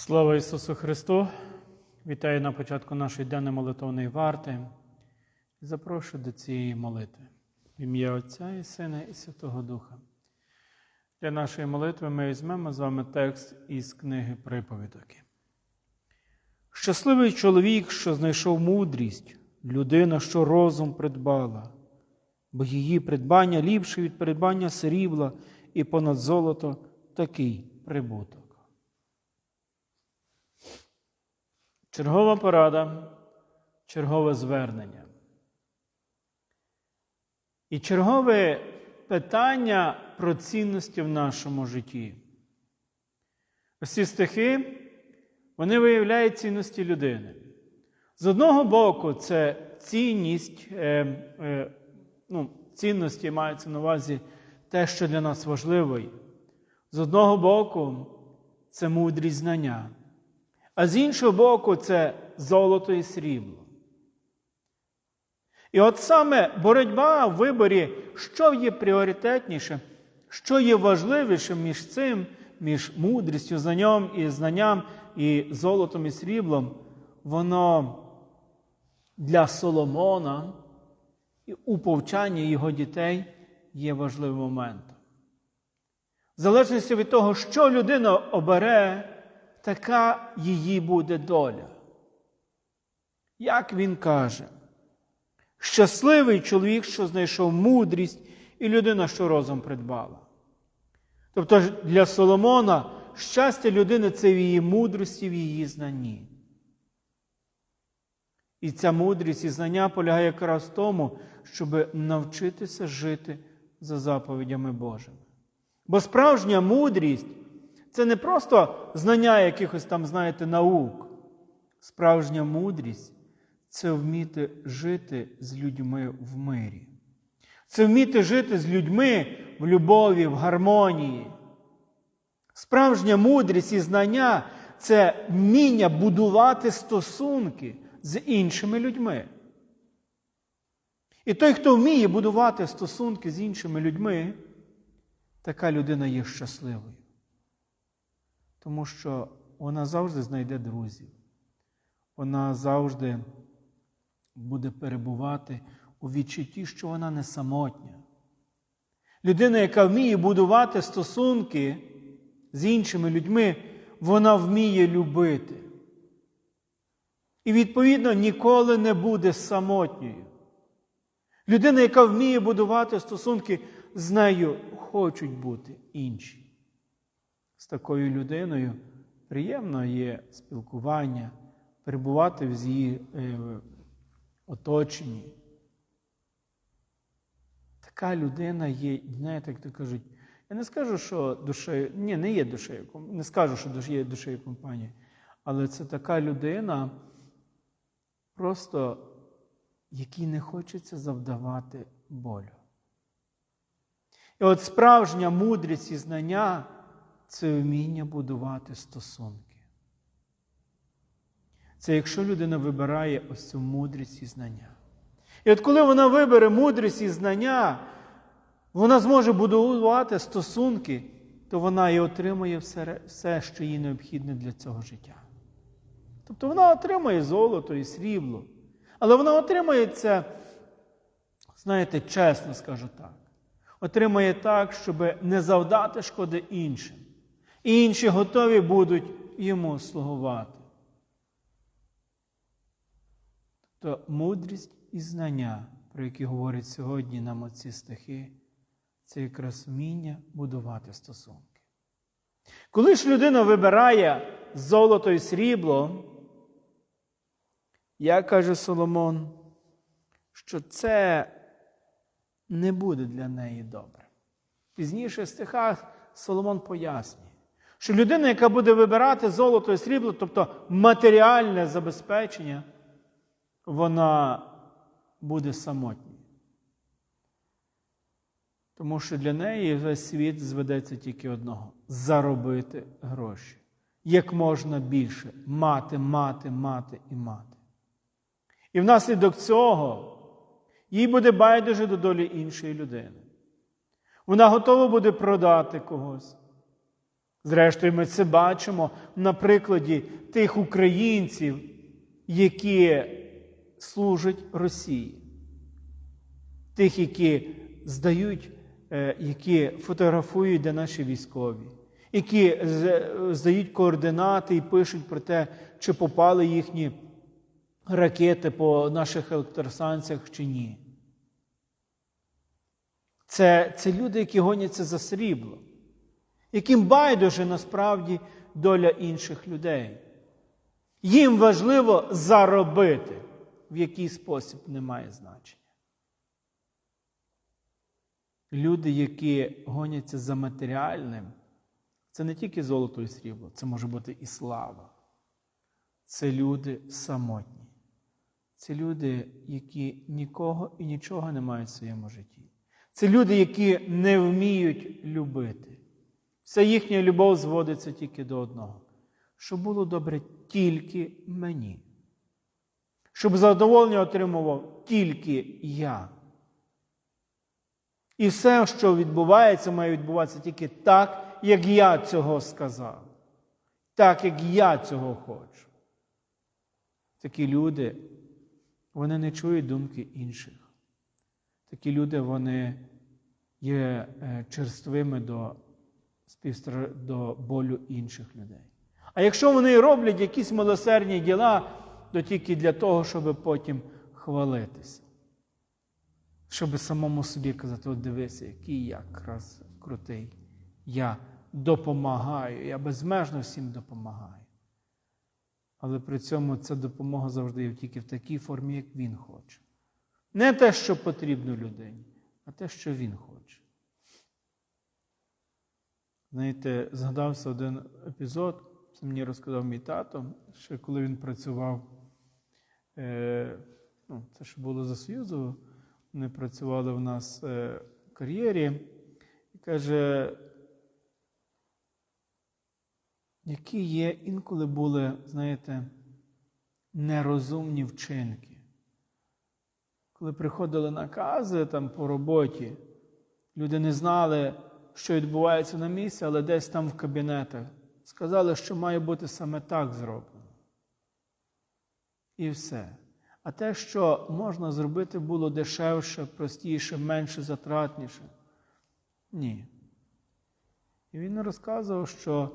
Слава Ісусу Христу! Вітаю на початку нашої денної молитовної варти запрошую до цієї молитви. В ім'я Отця і Сина і Святого Духа. Для нашої молитви ми візьмемо з вами текст із книги Приповідок. Щасливий чоловік, що знайшов мудрість, людина, що розум придбала, бо її придбання ліпше від придбання срібла і понад золото такий прибуток. Чергова порада, чергове звернення. І чергове питання про цінності в нашому житті. Ось ці стихи, вони виявляють цінності людини. З одного боку, це цінність, е, е, ну, цінності мається на увазі те, що для нас важливо. З одного боку, це мудрість знання. А з іншого боку, це золото і срібло. І от саме боротьба в виборі, що є пріоритетніше, що є важливішим між цим, між мудрістю, знанням і знанням, і золотом і сріблом, воно для Соломона і у повчанні його дітей є важливим моментом. В залежності від того, що людина обере, така її буде доля. Як він каже, щасливий чоловік, що знайшов мудрість, і людина, що розум придбала. Тобто для Соломона щастя людини це в її мудрості, в її знанні. І ця мудрість і знання полягає якраз в тому, щоб навчитися жити за заповідями Божими. Бо справжня мудрість це не просто знання якихось там, знаєте, наук. Справжня мудрість це вміти жити з людьми в мирі. Це вміти жити з людьми в любові, в гармонії. Справжня мудрість і знання це вміння будувати стосунки з іншими людьми. І той, хто вміє будувати стосунки з іншими людьми, така людина є щасливою тому що вона завжди знайде друзів. Вона завжди буде перебувати у відчутті, що вона не самотня. Людина, яка вміє будувати стосунки з іншими людьми, вона вміє любити. І, відповідно, ніколи не буде самотньою. Людина, яка вміє будувати стосунки, з нею хочуть бути інші з такою людиною приємно є спілкування, перебувати в її е, оточенні. Така людина є, знаєте, як то кажуть, я не скажу, що душею, ні, не є душею, не скажу, що є душею компанії, але це така людина, просто якій не хочеться завдавати болю. І от справжня мудрість і знання це вміння будувати стосунки. Це якщо людина вибирає ось цю мудрість і знання. І от коли вона вибере мудрість і знання, вона зможе будувати стосунки, то вона і отримує все, все, що їй необхідне для цього життя. Тобто вона отримує золото і срібло. Але вона отримує це, знаєте, чесно скажу так. Отримує так, щоб не завдати шкоди іншим інші готові будуть йому слугувати. То мудрість і знання, про які говорять сьогодні нам оці стихи, це якраз вміння будувати стосунки. Коли ж людина вибирає золото і срібло, я каже Соломон, що це не буде для неї добре. Пізніше в стихах Соломон пояснює що людина, яка буде вибирати золото і срібло, тобто матеріальне забезпечення, вона буде самотньою. Тому що для неї весь світ зведеться тільки одного заробити гроші. Як можна більше мати, мати, мати і мати. І внаслідок цього їй буде байдуже до долі іншої людини. Вона готова буде продати когось. Зрештою, ми це бачимо на прикладі тих українців, які служать Росії, тих, які здають, е, які фотографують де наші військові, які здають координати і пишуть про те, чи попали їхні ракети по наших електростанціях чи ні. Це, це люди, які гоняться за срібло, яким байдуже насправді доля інших людей. Їм важливо заробити, в який спосіб не має значення. Люди, які гоняться за матеріальним, це не тільки золото і срібло, це може бути і слава. Це люди самотні. Це люди, які нікого і нічого не мають в своєму житті. Це люди, які не вміють любити. Вся їхня любов зводиться тільки до одного. Щоб було добре тільки мені. Щоб задоволення отримував тільки я. І все, що відбувається, має відбуватися тільки так, як я цього сказав. Так, як я цього хочу. Такі люди, вони не чують думки інших. Такі люди, вони є е, черствими до, співстра... до болю інших людей. А якщо вони роблять якісь милосердні діла, то тільки для того, щоб потім хвалитися. Щоб самому собі казати, от дивися, який я якраз крутий. Я допомагаю, я безмежно всім допомагаю. Але при цьому ця допомога завжди є тільки в такій формі, як він хоче. Не те, що потрібно людині, а те, що він хоче. Знаєте, згадався один епізод, це мені розказав мій тато, ще коли він працював, е, ну, це ж було за Союзу, вони працювали в нас е, в кар'єрі, і каже, які є інколи були, знаєте, нерозумні вчинки. Коли приходили накази там по роботі, люди не знали, що відбувається на місці, але десь там в кабінетах сказали, що має бути саме так зроблено. І все. А те, що можна зробити, було дешевше, простіше, менше затратніше. Ні. І він розказував, що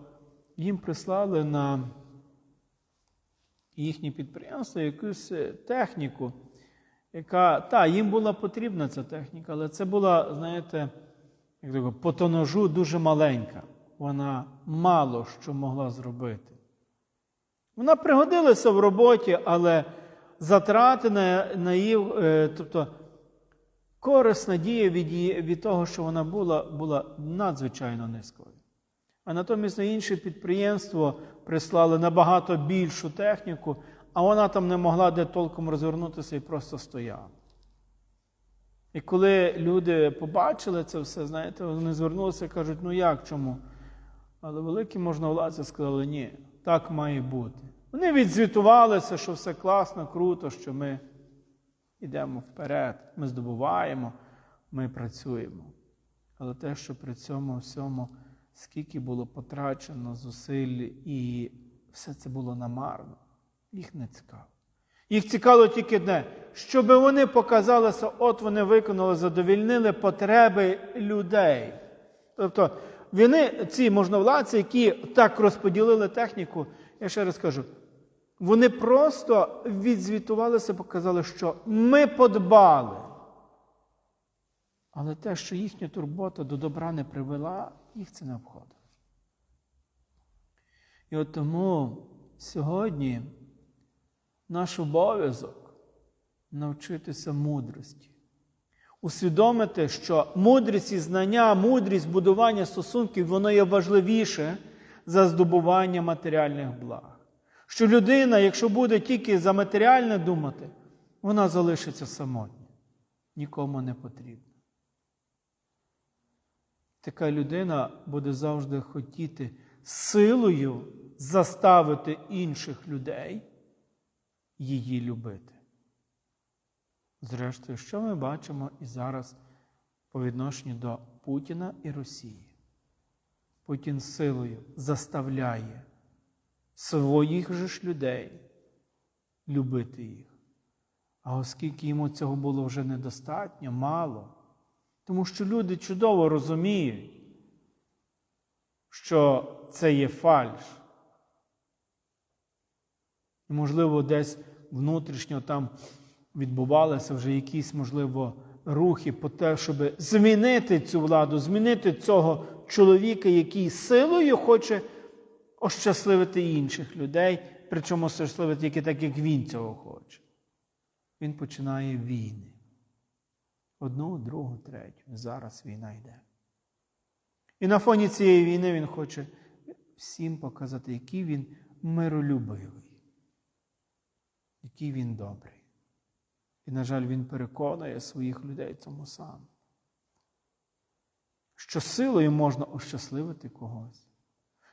їм прислали на їхнє підприємство якусь техніку, яка, та, їм була потрібна ця техніка, але це була, знаєте, як так, по тонажу дуже маленька. Вона мало що могла зробити. Вона пригодилася в роботі, але затрати на, на її, е, тобто корисна дія від, її, від того, що вона була, була надзвичайно низькою. А натомість на інше підприємство прислали набагато більшу техніку, а вона там не могла де толком розвернутися і просто стояла. І коли люди побачили це все, знаєте, вони звернулися і кажуть, ну як чому? Але великі можновладці сказали, ні, так має бути. Вони відзвітувалися, що все класно, круто, що ми йдемо вперед, ми здобуваємо, ми працюємо. Але те, що при цьому всьому, скільки було потрачено зусиль, і все це було намарно, їх не цікаво. Їх цікаво тільки одне, щоб вони показалися, от вони виконали, задовільнили потреби людей. Тобто, вони, ці можновладці, які так розподілили техніку, я ще раз кажу, вони просто відзвітувалися, показали, що ми подбали. Але те, що їхня турбота до добра не привела, їх це не обходить. І от тому сьогодні наш обов'язок навчитися мудрості. Усвідомити, що мудрість і знання, мудрість будування стосунків, воно є важливіше за здобування матеріальних благ. Що людина, якщо буде тільки за матеріальне думати, вона залишиться самотня, нікому не потрібна. Така людина буде завжди хотіти силою заставити інших людей її любити. Зрештою, що ми бачимо і зараз по відношенню до Путіна і Росії? Путін силою заставляє своїх же ж людей любити їх. А оскільки йому цього було вже недостатньо, мало, тому що люди чудово розуміють, що це є фальш. І, можливо, десь внутрішньо там відбувалися вже якісь, можливо, рухи по те, щоб змінити цю владу, змінити цього чоловіка, який силою хоче ощасливити інших людей, причому ощасливити тільки так, як він цього хоче. Він починає війни. Одну, другу, третю. Зараз війна йде. І на фоні цієї війни він хоче всім показати, який він миролюбивий, який він добрий. І, на жаль, він переконує своїх людей цьому самому. Що силою можна ощасливити когось.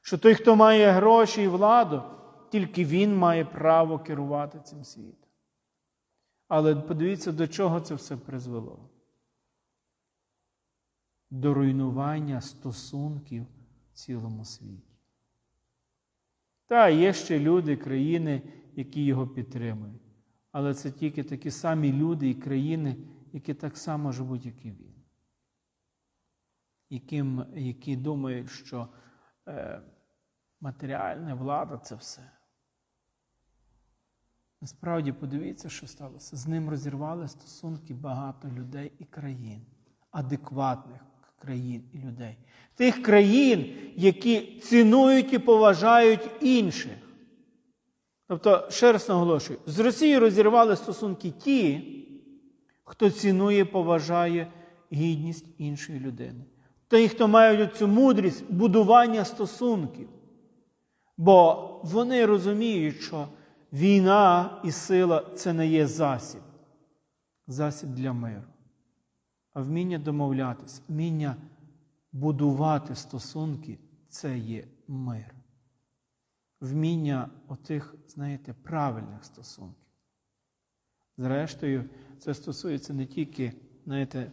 Що той, хто має гроші і владу, тільки він має право керувати цим світом. Але подивіться, до чого це все призвело. До руйнування стосунків в цілому світі. Та є ще люди, країни, які його підтримують. Але це тільки такі самі люди і країни, які так само живуть, як і він. Яким, Які думають, що е, матеріальна влада це все. Насправді, подивіться, що сталося. З ним розірвали стосунки багато людей і країн, адекватних країн і людей. Тих країн, які цінують і поважають інших. Тобто, ще раз наголошую, з Росією розірвали стосунки ті, хто цінує поважає гідність іншої людини. Ті, хто мають цю мудрість будування стосунків. Бо вони розуміють, що війна і сила це не є засіб, засіб для миру. А вміння домовлятися, вміння будувати стосунки це є мир. Вміння отих, знаєте, правильних стосунків. Зрештою, це стосується не тільки, знаєте,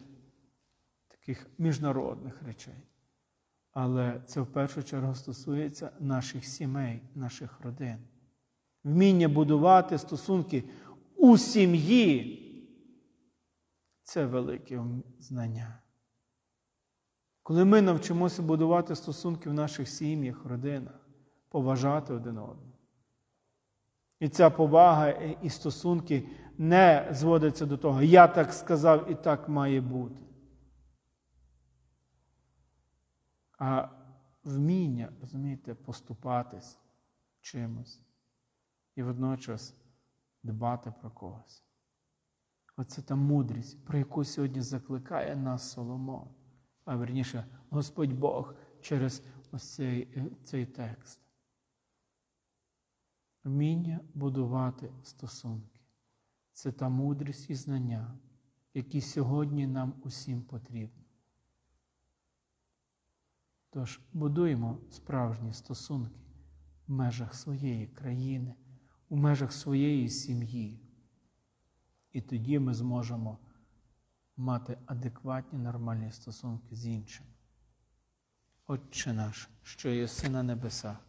таких міжнародних речей, але це в першу чергу стосується наших сімей, наших родин. Вміння будувати стосунки у сім'ї це велике знання. Коли ми навчимося будувати стосунки в наших сім'ях, родинах, поважати один одного. І ця повага і стосунки не зводяться до того, я так сказав і так має бути. А вміння, розумієте, поступатись чимось і водночас дбати про когось. Оце та мудрість, про яку сьогодні закликає нас Соломон, а верніше Господь Бог через ось цей, цей текст. Вміння будувати стосунки. Це та мудрість і знання, які сьогодні нам усім потрібні. Тож будуємо справжні стосунки в межах своєї країни, у межах своєї сім'ї. І тоді ми зможемо мати адекватні нормальні стосунки з іншим. Отче наш, що єси на небесах,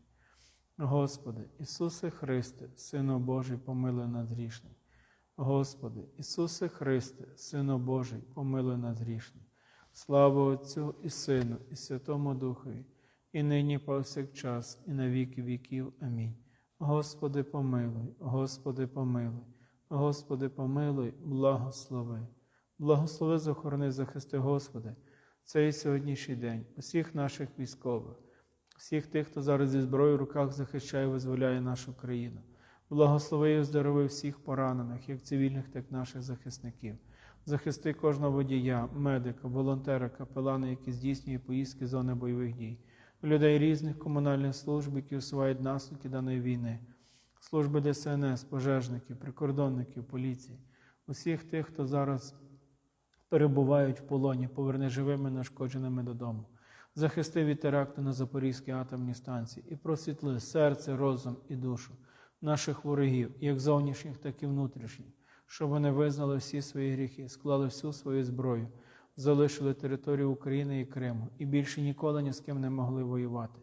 Господи, Ісусе Христе, Сино Божий, помилуй нас грішних. Господи, Ісусе Христе, Сино Божий, помилуй нас грішних. Слава Отцю і Сину, і Святому Духові, і нині повсякчас, і на віки віків. Амінь. Господи, помилуй, Господи, помилуй, Господи, помилуй, благослови. Благослови, захорони, захисти, Господи, цей сьогоднішній день, усіх наших військових, всіх тих, хто зараз зі зброєю в руках захищає і визволяє нашу країну. Благослови і оздорови всіх поранених, як цивільних, так і наших захисників. Захисти кожного водія, медика, волонтера, капелана, які здійснює поїздки зони бойових дій, людей різних комунальних служб, які усувають наслідки даної війни, служби ДСНС, пожежників, прикордонників, поліції, усіх тих, хто зараз перебувають в полоні, поверни живими, нашкодженими додому. Захисти від теракту на Запорізькій атомній станції і просвітли серце, розум і душу наших ворогів, як зовнішніх, так і внутрішніх, щоб вони визнали всі свої гріхи, склали всю свою зброю, залишили територію України і Криму і більше ніколи ні з ким не могли воювати.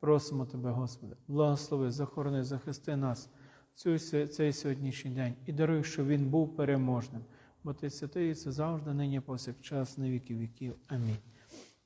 Просимо Тебе, Господи, благослови, захорони, захисти нас цю, цей сьогоднішній день і даруй, щоб він був переможним, бо Ти святий це завжди, нині повсякчас, на віки віків. Амінь.